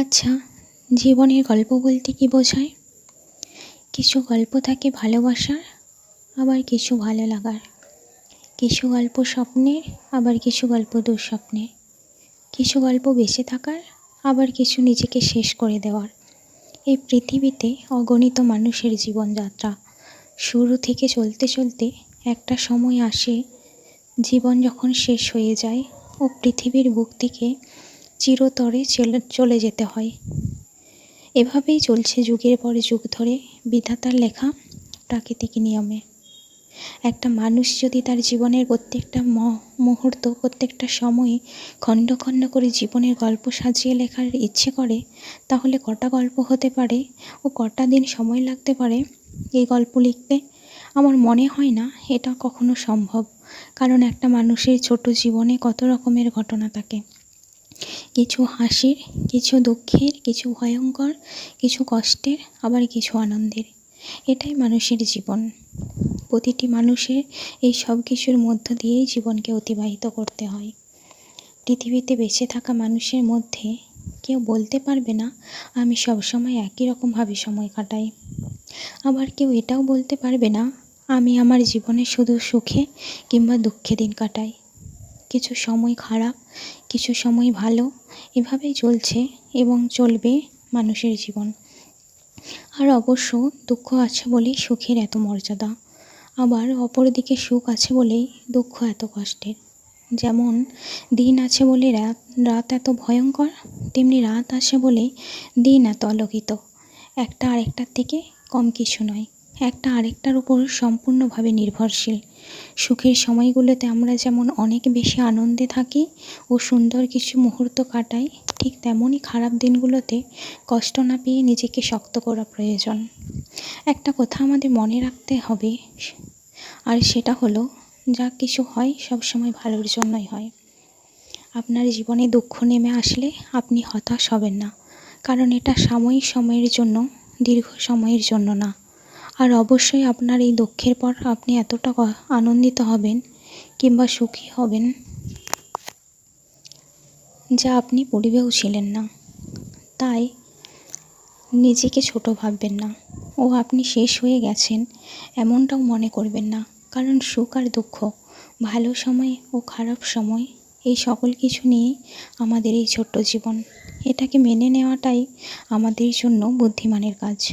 আচ্ছা জীবনের গল্প বলতে কী বোঝায়? কিছু গল্প থাকে ভালোবাসার, আবার কিছু ভালো লাগার। কিছু গল্প স্বপ্নের, আবার কিছু গল্প দুঃস্বপ্নের। কিছু গল্প বেঁচে থাকার, আবার কিছু নিজেকে শেষ করে দেওয়ার। এই পৃথিবীতে অগণিত মানুষের জীবনযাত্রা। শুরু থেকে চলতে চলতে একটা সময় আসে, জীবন যখন শেষ হয়ে যায় ও পৃথিবীর বুক থেকে চিরতরে চলে যেতে হয়। এভাবেই চলছে যুগের পরে যুগ ধরে বিধাতার লেখা প্রাকৃতিক নিয়মে। একটা মানুষ যদি তার জীবনের প্রত্যেকটা মুহূর্ত, প্রত্যেকটা সময়ে খণ্ড খণ্ড করে জীবনের গল্প সাজিয়ে লেখার ইচ্ছে করে, তাহলে কটা গল্প হতে পারে ও কটা দিন সময় লাগতে পারে এই গল্প লিখতে? আমার মনে হয় না এটা কখনো সম্ভব। কারণ একটা মানুষের ছোট জীবনে কত রকমের ঘটনা থাকে। কিছু হাসির কিছু দুঃখের, কিছু ভয়ঙ্কর, কিছু কষ্টের, আবার কিছু আনন্দের। এটাই মানুষের জীবন। প্রতিটি মানুষের এই সব কিছুর মধ্য দিয়েই জীবনকে অতিবাহিত করতে হয়। পৃথিবীতে বেঁচে থাকা মানুষের মধ্যে কেউ বলতে পারবে না, আমি সবসময় একই রকমভাবে সময় কাটাই। আবার কেউ এটাও বলতে পারবে না, আমি আমার জীবনে শুধু সুখে কিংবা দুঃখে দিন কাটাই। কিছু সময় খারাপ, কিছু সময় ভালো, এভাবেই চলছে এবং চলবে মানুষের জীবন। আর অবশ্য দুঃখ আছে বলেই সুখের এত মর্যাদা। আবার অপরদিকে সুখ আছে বলেই দুঃখ এত কষ্টের। যেমন দিন আছে বলে রাত রাত এত ভয়ঙ্কর, তেমনি রাত আছে বলে দিন এত আলোকিত। একটা আরেকটার থেকে কম কিছু নয়। একটা আরেকটার উপর সম্পূর্ণভাবে নির্ভরশীল। সুখের সময়গুলোতে আমরা যেমন অনেক বেশি আনন্দে থাকি ও সুন্দর কিছু মুহূর্ত কাটাই, ঠিক তেমনই খারাপ দিনগুলোতে কষ্ট না পেয়ে নিজেকে শক্ত করা প্রয়োজন। একটা কথা আমাদের মনে রাখতে হবে, আর সেটা হলো, যা কিছু হয় সব সময় ভালোর জন্যই হয়। আপনার জীবনে দুঃখ নেমে আসলে আপনি হতাশ হবেন না, কারণ এটা সাময়িক সময়ের জন্য, দীর্ঘ সময়ের জন্য না। আর অবশ্যই আপনার এই দুঃখের পর আপনি এতটা আনন্দিত হবেন কিংবা সুখী হবেন যা আপনি পরিবেও ছিলেন না। তাই নিজেকে ছোট ভাববেন না। ও আপনি শেষ হয়ে গেছেন এমনটাও মনে করবেন না। কারণ সুখ আর দুঃখ, ভালো সময় ও খারাপ সময়, এই সকল কিছু নিয়েই আমাদের এই ছোট্ট জীবন। এটাকে মেনে নেওয়াটাই আমাদের জন্য বুদ্ধিমানের কাজ।